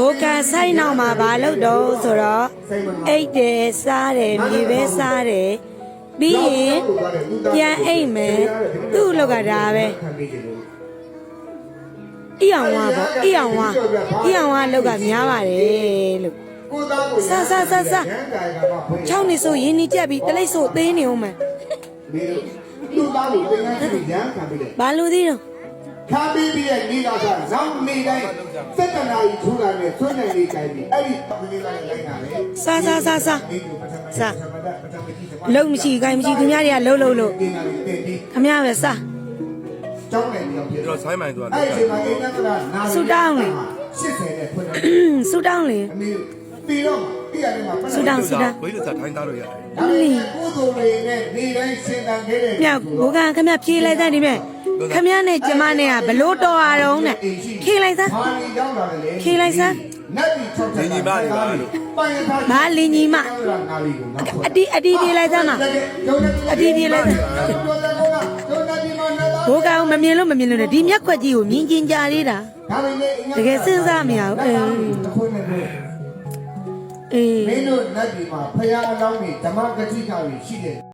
ဘိုကန်ဆိုင်နောက်မှာဘာလုပ်တော့ဆိုတော့အိတ်တယ်စားတယ်မြေပဲစားတယ်ပြီးရင်ပြန်အိတ်မယ်သူ့အလောက်ကဒါပဲအီအောင်ဝါပေါ့အီအောင်ဝါအီအောင်ဝါအလောက်ကများပါတယ်လို့ကိုသားကိုဆာဆာဆာဆာရန်တိုင်ကမှဖွင့်6နှစ်ဆိုရင်းနှီးကြက်ပြီးတလိပ်ဆိုသေးနေအောင်မယ်ဒီလိုသူ့သားကိုသင်္ကန်းစီရန်ခံပြီးတယ်ဘာလို့သေးတော့ ခါပြီးပြီးရဲ့နေလာစားနောက်နေတိုင်းစက်ကနာကြီးထူလာနဲ့ဆွနိုင်လေးကြိုင်ပြီးအဲ့ဒီပလီလာလိုက်တာလေဆာဆာဆာဆာဒီကိုပထမဆာပထမပထမကြီးလုံးမရှိခိုင်းမရှိသူများတွေကလှုပ်လှုပ်လို့တင်လာပြီးတင်ပြီးခမရပဲစားကျောင်းနေပြီးတော့ဖြစ်ပြီးတော့ဆိုင်းမိုင်ဆိုတာအဲ့ဒီမှာအိမ်ကကနာနာ80နဲ့ဖွင့်တယ်ဆူတောင်းလေအမေပြီးတော့ပြီးရတယ်မှာဆူတောင်းဆူတောင်းဝိလစာထိုင်းသားလို့ရတယ်ဒါပေမဲ့ကိုယ်တို့တွေနဲ့နေတိုင်းရှင်းတန်ခဲ့တဲ့မြောက်ဘိုကန်ခမဖြေးလိုက်တဲ့ဒီမဲ့ ခမနဲ့ကျမနဲ့ကဘလို့တော်ရအောင်နဲ့ဖြေးလိုက်စမ်းဘာလီရောက်လာတယ်လေဖြေးလိုက်စမ်းနတ်ဒီချုပ်ချက်ပိုင်ရထားဘာလင်ကြီးမနာလီကိုနောက်အတီအတီပြေးလိုက်စမ်းမအတီပြေးလိုက်စမ်းဘိုကန်မမြင်လို့မမြင်လို့နဲ့ဒီမျက်ခွက်ကြီးကိုမြင်ကျင်ကြလေးတာတကယ်စဉ်းစားမရဘူးအေးခွင့်နဲ့အေးမင်းတို့နတ်ဒီမှာဖရာအလောင်းကြီးဓမ္မဂတိကကြီးရှိတယ်